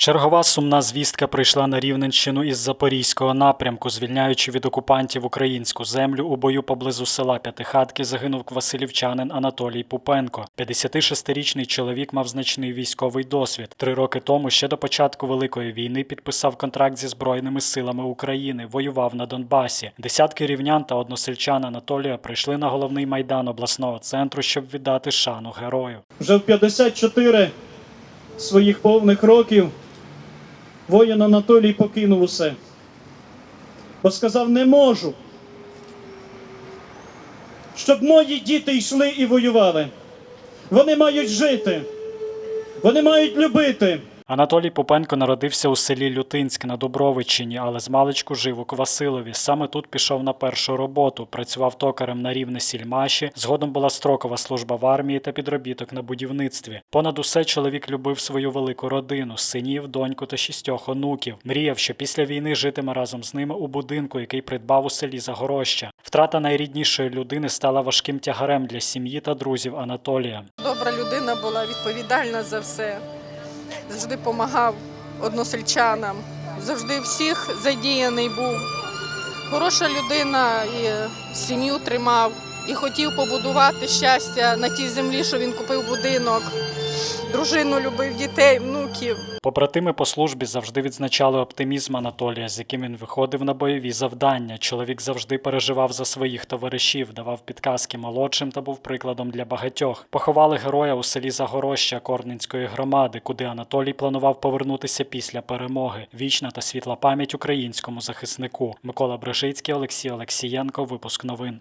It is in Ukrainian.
Чергова сумна звістка прийшла на Рівненщину із Запорізького напрямку, звільняючи від окупантів українську землю у бою поблизу села П'ятихатки загинув квасилівчанин Анатолій Пупенко. 56-річний чоловік мав значний військовий досвід. Три роки тому, ще до початку Великої війни, підписав контракт зі Збройними силами України, воював на Донбасі. Десятки рівнян та односельчан Анатолія прийшли на головний майдан обласного центру, щоб віддати шану герою. Вже в 54 своїх повних років воїн Анатолій покинув усе. Бо сказав, не можу. Щоб мої діти йшли і воювали. Вони мають жити. Вони мають любити. Анатолій Попенко народився у селі Лютинськ на Дубровичині, але змалечку жив у Квасилові. Саме тут пішов на першу роботу. Працював токарем на рівне сільмаші. Згодом була строкова служба в армії та підробіток на будівництві. Понад усе чоловік любив свою велику родину, синів, доньку та шістьох онуків. Мріяв, що після війни житиме разом з ними у будинку, який придбав у селі Загороща. Втрата найріднішої людини стала важким тягарем для сім'ї та друзів Анатолія. Добра людина була відповідальна за все. Завжди допомагав односельчанам, завжди всіх задіяний був. Хороша людина і сім'ю тримав, і хотів побудувати щастя на тій землі, що він купив будинок. Дружину любив, дітей, внуків. Побратими по службі завжди відзначали оптимізм Анатолія, з яким він виходив на бойові завдання. Чоловік завжди переживав за своїх товаришів, давав підказки молодшим та був прикладом для багатьох. Поховали героя у селі Загороща Корненської громади, куди Анатолій планував повернутися після перемоги. Вічна та світла пам'ять українському захиснику. Микола Брежицький, Олексій Олексієнко. Випуск новин.